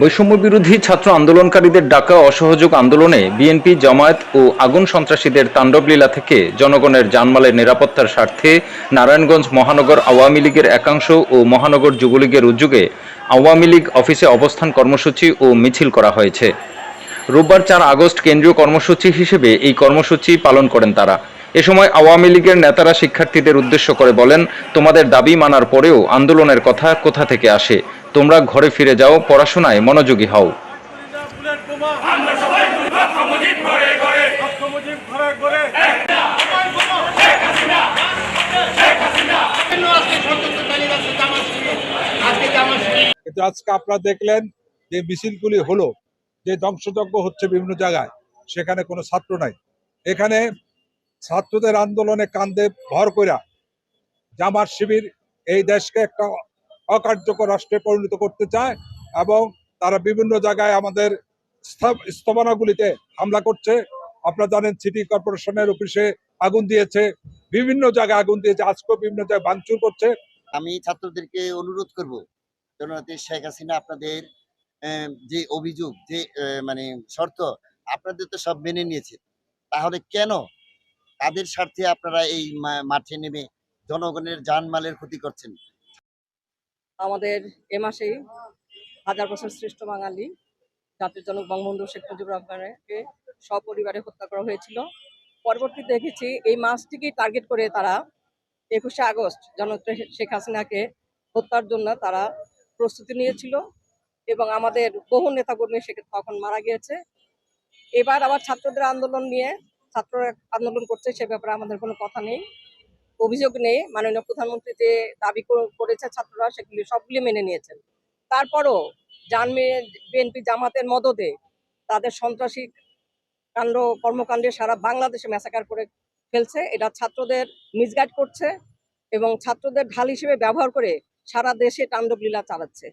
বৈষম্য বিরোধী ছাত্র আন্দোলনকারীদের ডাকা অসহযোগ আন্দোলনে বিএনপি, জামায়াত ও আগুন সন্ত্রাসীদের তাণ্ডবলীলা থেকে জনগণের জানমালের নিরাপত্তার স্বার্থে নারায়ণগঞ্জ মহানগর আওয়ামী লীগের একাংশ ও মহানগর যুবলীগের উদ্যোগে আওয়ামী লীগ অফিসে অবস্থান কর্মসূচি ও মিছিল করা হয়েছে। রোববার চার আগস্ট কেন্দ্রীয় কর্মসূচি হিসেবে এই কর্মসূচি পালন করেন তারা। এ সময় আওয়ামী লীগের নেতারা শিক্ষার্থীদের উদ্দেশ্য করে বলেন, তোমাদের দাবি মানার পরেও আন্দোলনের কথা কোথা থেকে আসে? তোমরা ঘরে ফিরে যাও, পড়াশোনায় মনোযোগী হও। আজকে আপনারা দেখলেন যে মিছিলগুলি হলো, যে ধ্বংসযজ্ঞ হচ্ছে বিভিন্ন জায়গায়, সেখানে কোনো ছাত্র নাই। এখানে ছাত্রদের আন্দোলনে কান্দে ভর কইরা জামার শিবির এই দেশকে একটা অকার্যকর রাষ্ট্রে পরিণত করতে চায় এবং তারা বিভিন্ন জায়গায় আমাদের স্থাপ- স্থাপনাগুলিতে হামলা করছে। আপনারা জানেন সিটি কর্পোরেশনের অফিসে আগুন দিয়েছে, বিভিন্ন জায়গায় আগুন দিয়েছে, আজকেও বিভিন্ন জায়গায় ভাঙচুর করছে। আমি ছাত্রদেরকে অনুরোধ করব, জননেত্রী শেখ হাসিনা, আপনাদের যে অভিযোগ, যে মানে শর্ত, আপনাদের তো সব মেনে নিয়েছে। তাহলে কেন তাদের স্বার্থে আপনারা এই মাঠে নেমে জনগণের জানমালের ক্ষতি করছেন? আমাদের এ মাসেই হাজার বছর শ্রেষ্ঠ বাঙালি জাতির জনক বঙ্গবন্ধু শেখ মুজিবুর রহমানকে সপরিবারে হত্যা করা হয়েছিল। পরবর্তীতে দেখেছি এই মাসটিকেই টার্গেট করে তারা একুশে আগস্ট জননেত্রী শেখ হাসিনাকে হত্যার জন্য তারা প্রস্তুতি নিয়েছিল এবং আমাদের বহু নেতাকর্মী সে তখন মারা গিয়েছে। এবার আবার ছাত্রদের আন্দোলন নিয়ে, ছাত্ররা আন্দোলন করছে সে ব্যাপারে আমাদের কোনো কথা নেই। অভিযোগ নেই, মাননীয় প্রধানমন্ত্রী যে দাবি করেছে ছাত্ররা, সেগুলি সবগুলি মেনে নিয়েছেন। তারপরও জানমে বিএনপি জামাতের মদদে তাদের সন্ত্রাসী কাণ্ড, কর্মকাণ্ডে সারা বাংলাদেশে ম্যাসাকার করে ফেলছে। এটা ছাত্রদের মিসগাইড করছে এবং ছাত্রদের ঢাল হিসেবে ব্যবহার করে সারা দেশে তাণ্ডব লীলা চালাচ্ছে।